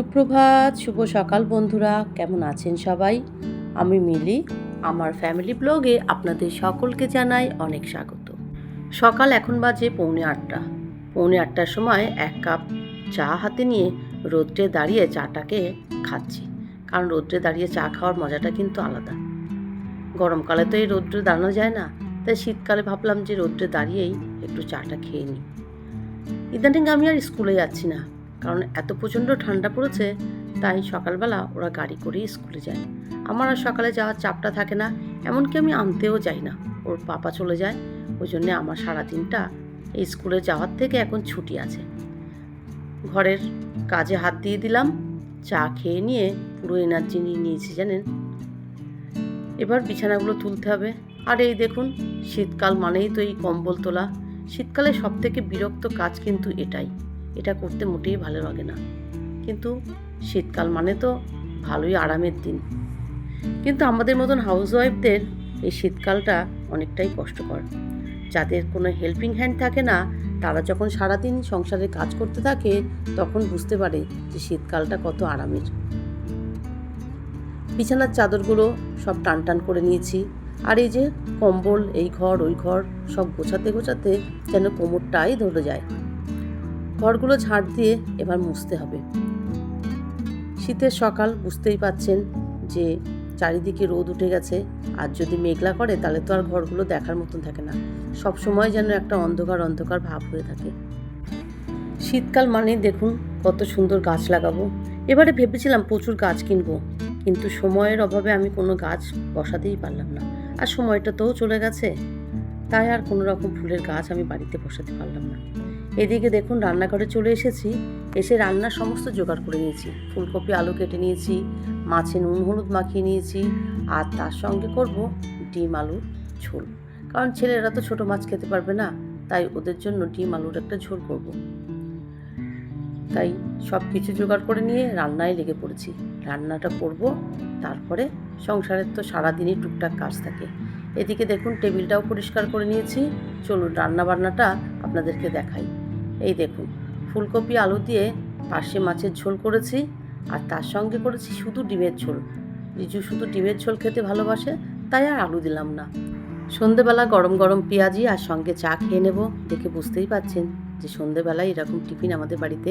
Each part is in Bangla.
সুপ্রভাত, শুভ সকাল বন্ধুরা, কেমন আছেন সবাই? আমি মিলি, আমার ফ্যামিলি ব্লগে আপনাদের সকলকে জানাই অনেক স্বাগত। সকাল এখন বাজে পৌনে আটটা। পৌনে আটটার সময় এক কাপ চা হাতে নিয়ে রোদ্রে দাঁড়িয়ে চাটাকে খাচ্ছি। কারণ রোদ্রে দাঁড়িয়ে চা খাওয়ার মজাটা কিন্তু আলাদা। গরমকালে তো এই রোদ্রে দাঁড়ানো যায় না, তাই শীতকালে ভাবলাম যে রোদ্রে দাঁড়িয়েই একটু চাটা খেয়ে নিই। ইদানিং আমি আর স্কুলে যাচ্ছি না। কারণ এত প্রচণ্ড ঠান্ডা পড়েছে, তাই সকালবেলা ওরা গাড়ি করেই স্কুলে যায়। আমার আর সকালে যাওয়ার চাপটা থাকে না, এমনকি আমি আনতেও যাই না। ওর পাপা চলে যায়, ওই জন্যে আমার সারাদিনটা এই স্কুলে যাওয়ার থেকে এখন ছুটি আছে। ঘরের কাজে হাত দিয়ে দিলাম, চা খেয়ে নিয়ে পুরো এনার্জি নিয়ে নিয়েছি, জানেন? এবার বিছানাগুলো তুলতে হবে। আর এই দেখুন, শীতকাল মানেই তো এই কম্বল তোলা। শীতকালে সব থেকে বিরক্ত কাজ কিন্তু এটাই। এটা করতে মোটেই ভালো লাগে না। কিন্তু শীতকাল মানে তো ভালোই আরামের দিন। কিন্তু আমাদের মতন হাউসওয়াইফদের এই শীতকালটা অনেকটাই কষ্টকর। যাদের কোনো হেল্পিং হ্যান্ড থাকে না, তারা যখন সারাদিন সংসারে কাজ করতে থাকে, তখন বুঝতে পারে যে শীতকালটা কত আরামের। বিছানার চাদরগুলো সব টান টান করে নিয়েছি। আর এই যে কম্বল, এই ঘর, ওই ঘর সব গোছাতে গোছাতে যেন কোমরটাই ধরে যায়। ঘরগুলো ঝাড় দিয়ে এবার মুছতে হবে। শীতের সকাল, বুঝতেই পাচ্ছেন যে চারিদিকে রোদ উঠে গেছে। আর যদি মেঘলা করে, তাহলে তো আর ঘরগুলো দেখার মতন থাকে না। সব সময় যেন একটা অন্ধকার অন্ধকার ভাব হয়ে থাকে। শীতকাল মানেই দেখুন কত সুন্দর গাছ লাগাবো। এবারে ভেবেছিলাম প্রচুর গাছ কিনবো, কিন্তু সময়ের অভাবে আমি কোনো গাছ বসাতেই পারলাম না। আর সময়টা তো চলে গেছে। তাই আর কোনো রকম ফুলের গাছ আমি বাড়িতে বসাতে পারলাম না। এদিকে দেখুন রান্নাঘরে চলে এসেছি। এসে রান্নার সমস্ত জোগাড় করে নিয়েছি। ফুলকপি, আলু কেটে নিয়েছি, মাছে নুন, হলুদ মাখিয়ে নিয়েছি, আর তার সঙ্গে করব ডিম আলুর ঝোল। কারণ ছেলেরা তো ছোট মাছ খেতে পারবে না, তাই ওদের জন্য ডিম আলুর একটা ঝোল করব। তাই সব কিছু জোগাড় করে নিয়ে রান্নায় লেগে পড়েছি। রান্নাটা করব, তারপরে সংসারের তো সারাদিনই টুকটাক কাজ থাকে। এদিকে দেখুন টেবিলটাও পরিষ্কার করে নিয়েছি। চলুন রান্নাবান্নাটা আপনাদেরকে দেখাই। এই দেখুন, ফুলকপি আলু দিয়ে পার্শে মাছের ঝোল করেছি, আর তার সঙ্গে করেছি শুধু ডিমের ঝোল। রিজু শুধু ডিমের ঝোল খেতে ভালোবাসে, তাই আর আলু দিলাম না। সন্ধেবেলা গরম গরম পেঁয়াজি আর সঙ্গে চা খেয়ে নেব দেখে বুঝতেই পাচ্ছেন যে সন্ধেবেলায় এরকম টিফিন আমাদের বাড়িতে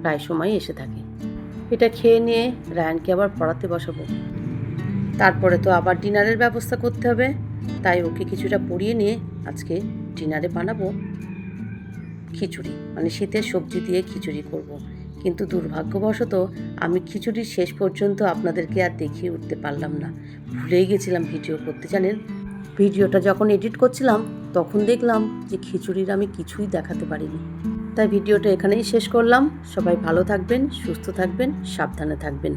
প্রায় সময় এসে থাকে। এটা খেয়ে নিয়ে রায়ানকে আবার পড়াতে বসাবো। তারপরে তো আবার ডিনারের ব্যবস্থা করতে হবে, তাই ওকে কিছুটা পরিয়ে নিয়ে আজকে ডিনারে বানাবো। খিচুড়ি। মানে শীতের সবজি দিয়ে খিচুড়ি করব। কিন্তু দুর্ভাগ্যবশত আমি খিচুড়ির শেষ পর্যন্ত আপনাদেরকে আর দেখিয়ে উঠতে পারলাম না। ভুলেই গেছিলাম ভিডিও করতে, জানেন? ভিডিওটা যখন এডিট করছিলাম, তখন দেখলাম যে খিচুড়ির আমি কিছুই দেখাতে পারিনি। তাই ভিডিওটা এখানেই শেষ করলাম। সবাই ভালো থাকবেন, সুস্থ থাকবেন, সাবধানে থাকবেন।